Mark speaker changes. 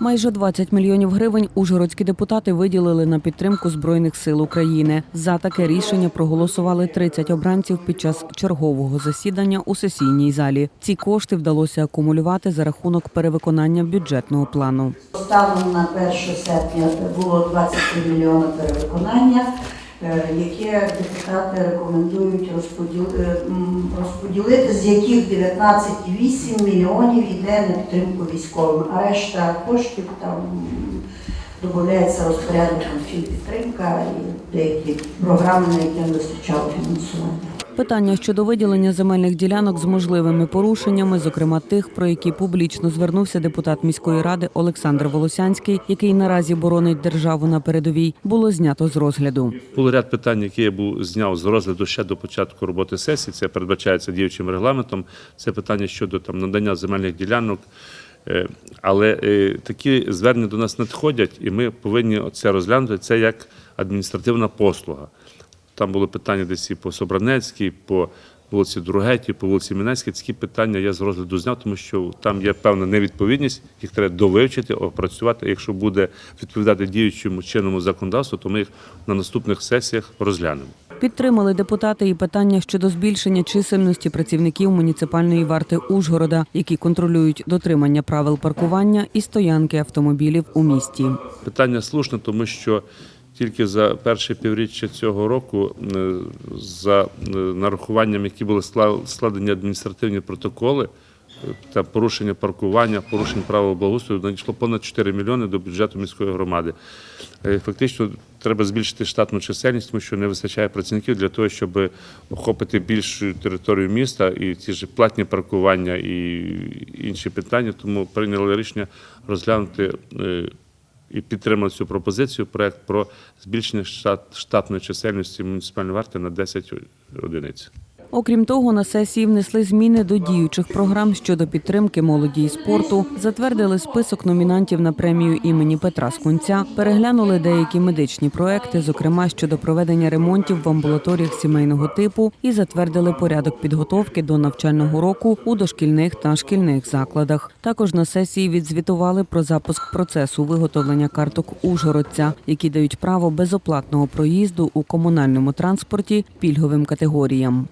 Speaker 1: Майже 20 мільйонів гривень ужгородські депутати виділили на підтримку збройних сил України. За таке рішення проголосували 30 обранців під час чергового засідання у сесійній залі. Ці кошти вдалося акумулювати за рахунок перевиконання бюджетного плану.
Speaker 2: Станом на 1 серпня було 23 мільйони перевиконання, яке депутати рекомендують е, розподілити, з яких 19,8 мільйонів йде на підтримку військовим, а решта коштів там додається розпорядником фінпідтримка і деякі програми, на які не вистачало фінансування.
Speaker 1: Питання щодо виділення земельних ділянок з можливими порушеннями, зокрема тих, про які публічно звернувся депутат міської ради Олександр Волосянський, який наразі боронить державу на передовій, було знято з розгляду.
Speaker 3: Було ряд питань, які я був зняв з розгляду ще до початку роботи сесії. Це передбачається діючим регламентом. Це питання щодо там надання земельних ділянок. Е, Але е, такі звернення до нас надходять, і ми повинні це розглянути. Це як адміністративна послуга. Там було питання десь і по Собранецькій, по вулиці Другетій, по вулиці Мінецькій. Ці питання я з розгляду зняв, тому що там є певна невідповідність, їх треба довивчити, опрацювати. Якщо буде відповідати діючому чинному законодавству, то ми їх на наступних сесіях розглянемо.
Speaker 1: Підтримали депутати і питання щодо збільшення чисельності працівників муніципальної варти Ужгорода, які контролюють дотримання правил паркування і стоянки автомобілів у місті.
Speaker 3: Питання слушне, тому що тільки за перше півріччя цього року, е, за е, нарахуванням, які були скла- складені адміністративні протоколи е, та порушення паркування, порушення правил благоустрою, надійшло понад 4 мільйони до бюджету міської громади. Фактично, треба збільшити штатну чисельність, тому що не вистачає працівників для того, щоб охопити більшу територію міста і ті ж платні паркування і інші питання. Тому прийняли рішення розглянути і підтримали цю пропозицію проект про збільшення штат, штатної чисельності муніципальної варти на 10 одиниць.
Speaker 1: Окрім того, на сесії внесли зміни до діючих програм щодо підтримки молоді і спорту, затвердили список номінантів на премію імені Петра Скунця, переглянули деякі медичні проекти, зокрема щодо проведення ремонтів в амбулаторіях сімейного типу, і затвердили порядок підготовки до навчального року у дошкільних та шкільних закладах. Також на сесії відзвітували про запуск процесу виготовлення карток Ужгородця, які дають право безоплатного проїзду у комунальному транспорті пільговим категоріям.